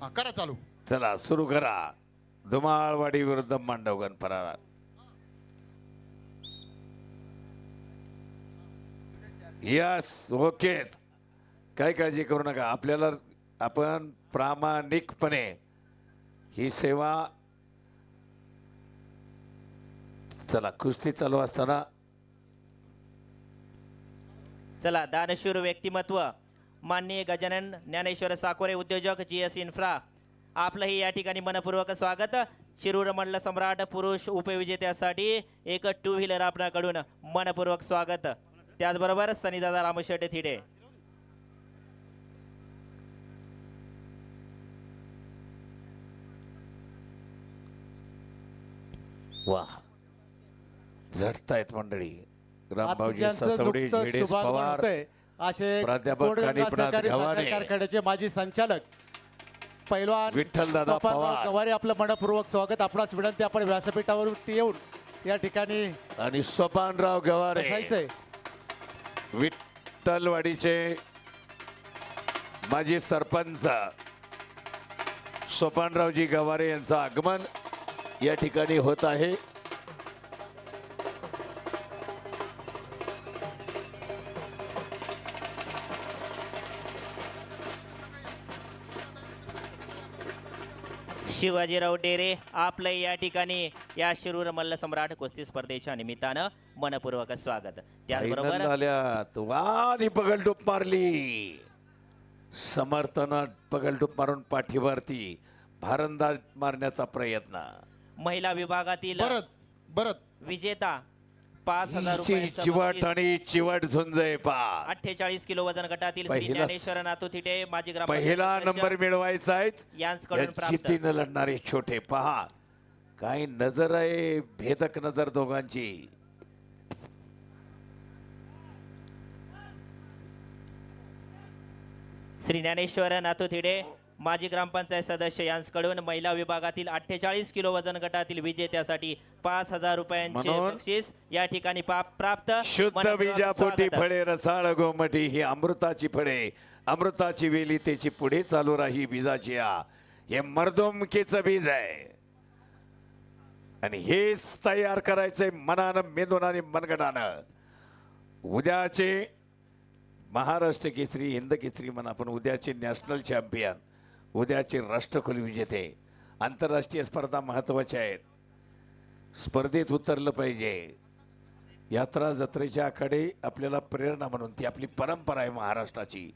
हा करा चालू. चला सुरू करा. धुमाळवाडी विरुद्ध मांडवगण परारा यस ओके काही काळजी करू नका. आपल्याला आपण प्रामाणिकपणे ही सेवा चला कुस्ती चालू असताना चला दानशूर व्यक्तिमत्व. माननीय गजानन ज्ञानेश्वर साकोरे उद्योजक जी एस इन्फ्रा आपलंही या ठिकाणी मनपूर्वक स्वागत. शिरूर मंडल सम्राट पुरुष उपविजेत्यासाठी एक टू व्हीलर आपणाकडून मनपूर्वक स्वागत. त्याचबरोबर सनीदादा रामशेट थिडे. वा झटतायत मंडळी. रामभाऊजी ससवडे पवार. असे प्राध्यापक कोडगंगा कानिपनाथ सहकारी गव्हाणे. साखर कारखान्याचे माजी संचालक. पैलवान विठ्ठलदादा सोपानराव पवार. गवारे आपलं मनपूर्वक स्वागत. आपणास विनंती आपण व्यासपीठावरती येऊन या ठिकाणी आणि सोपानराव गवारे बसायचंय. विठ्ठलवाडीचे माजी सरपंच सोपानरावजी गवारे यांचं आगमन या ठिकाणी होत आहे. शिवाजीराव डेरे आपलं या ठिकाणी या शिरूर मल्ल सम्राट कुस्ती स्पर्धेच्या निमित्तानं मनपूर्वक स्वागत. त्याचबरोबर पगलटूप मारली. समर्थन पगलटूप मारून पाठीवरती भारंदाज मारण्याचा प्रयत्न. महिला विभागातील परत परत विजेता पाच हजार रुपयांचं चिवट बक्षीस. आणि चिवट झुंजे पा. अठ्ठेचाळीस किलो वजन गटातील श्री पहिला- ज्ञानेश्वर नातू थिटे माजी ग्राम पहिला नंबर मिळवायचा आहे यांचकडून प्राप्त. लढणारे छोटे पहा. काय नजर आहे भेदक नजर दोघांची. श्री ज्ञानेश्वर नातू थिडे माजी ग्रामपंचायत सदस्य यांचकडून महिला विभागातील अठ्ठेचाळीस किलो वजन गटातील विजेत्यासाठी पाच हजार रुपयांचे म्हणून बक्षीस या ठिकाणी प्राप्त. शुद्ध मनपूर्वक बीजापोटी स्वागत. फळे रसाळ गोमटी ही अमृताची फळे. अमृताची वेली त्याची पुढे चालू राही बीजाची आ हे मर्दोमकीचं बीज आहे. आणि हेच तयार करायचंय मनानं मेंदून आणि मनगटानं. उद्याचे महाराष्ट्र केसरी हिंद केसरी म्हणा पण उद्याचे नॅशनल चॅम्पियन. उद्याचे राष्ट्रकुल विजेते. आंतरराष्ट्रीय स्पर्धा महत्त्वाच्या आहेत. स्पर्धेत उतरलं पाहिजे. यात्रा जत्रेच्या आखाडे आपल्याला प्रेरणा म्हणून ती आपली परंपरा आहे महाराष्ट्राची.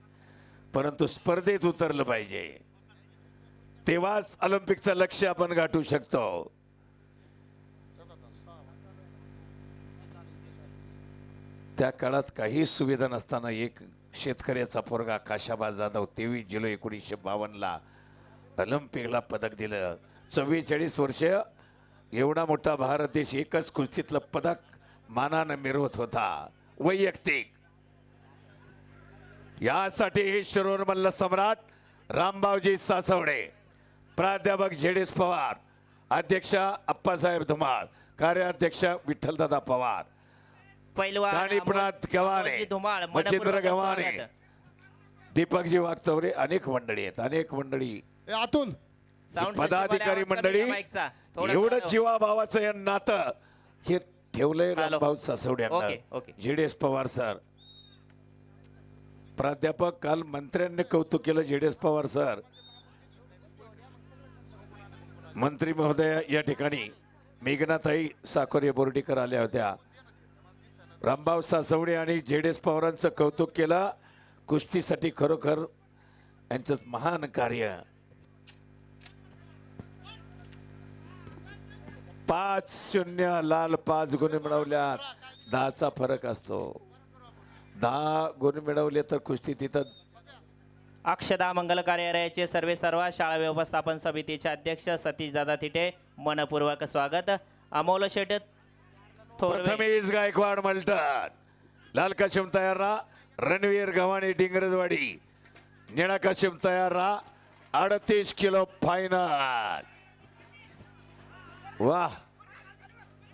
परंतु स्पर्धेत उतरलं पाहिजे. तेव्हाच ऑलिम्पिकचं लक्ष आपण गाठू शकतो. त्या काळात काही सुविधा नसताना एक शेतकऱ्याचा पोरगा काशाबा जाधव तेवीस जुलै एकोणीसशे बावन्नला ऑलिम्पिकला पदक दिलं. चव्वेचाळीस वर्ष एवढा मोठा भारत देश एकच कुस्तीतलं पदक मानानं मिरवत होता. वैयक्तिक. यासाठी हे शिरोर मल्ल सम्राट रामबावजी सासवडे प्राध्यापक झेडेस पवार अध्यक्ष अप्पासाहेब धुमाळ कार्याध्यक्ष विठ्ठलदादा पवार. पैलवान गव्हाणे, धुमाळ मच्छिंद्र गव्हाणे. दीपकजी वागचौरे अनेक मंडळी आहेत अनेक मंडळी आतून पदाधिकारी मंडळी एवढं. जीवाभावाचं हे नातं हे ठेवलंय. Rambhau Saswade okay, okay. झेडेस Pawar sir प्राध्यापक काल मंत्र्यांनी कौतुक केलं झेडेस पवार सर मंत्री महोदय या ठिकाणी मेघनाताई साकोरे बोर्डीकर आल्या होत्या रामभाव सासवडे आणि झेडेस पवारांचं कौतुक केलं. कुस्तीसाठी खरोखर यांचं महान कार्य. पाच शून्य लाल पाच गुण मिळवल्या दहाचा फरक असतो. दहा गुण मिळवले तर कुस्ती तिथं अक्षदा मंगल कार्यालयाचे सर्वे सर्व शाळा व्यवस्थापन समितीचे अध्यक्ष सतीश दादा थिटे मनपूर्वक स्वागत. अमोल शेट प्रथमेश गायकवाड मल्टन लाल काशिम तयार राहा. रणवीर गव्हाणे डिंगरजवाडी. निळा काशिम तयार राहा. अडतीस किलो फायनल वाह.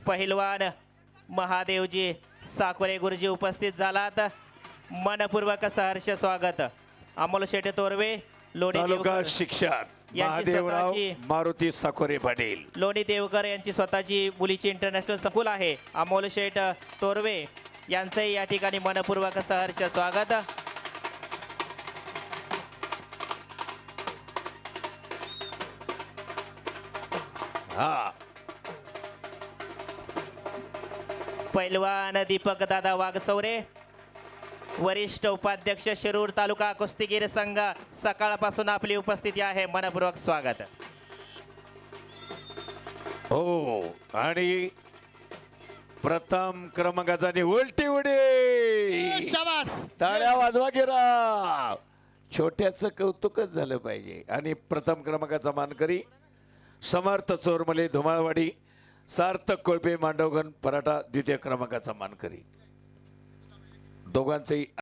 पहिलवान महादेवजी साकोरे गुरुजी उपस्थित झालात. मनपूर्वक सहर्ष स्वागत. अमोल शेटे तोरवे लोणी तालुका देवकर. यांची महादेवराव स्वतःची मारुती साकोरे पाटील. लोणी देवकर यांची स्वतःची मुलीची इंटरनॅशनल स्कूल आहे. अमोल शेठ तोरवे यांचंही या ठिकाणी मनपूर्वक सहर्ष स्वागत. हा. पैलवान दीपक दादा वाघचौरे वरिष्ठ उपाध्यक्ष शिरूर तालुका कुस्तीगीर संघ सकाळपासून आपली उपस्थिती आहे. मनपूर्वक स्वागत. हो आणि प्रथम क्रमांकाचा उलटी उडी. शाबास. टाळ्या वाजवा गिरा छोट्याचं कौतुकच झालं पाहिजे. आणि प्रथम क्रमांकाचा मानकरी समर्थ चोरमले धुमाळवाडी सार्थक कोळपे मांडवगण पराठा द्वितीय क्रमांकाचा मानकरी. दोघांचंही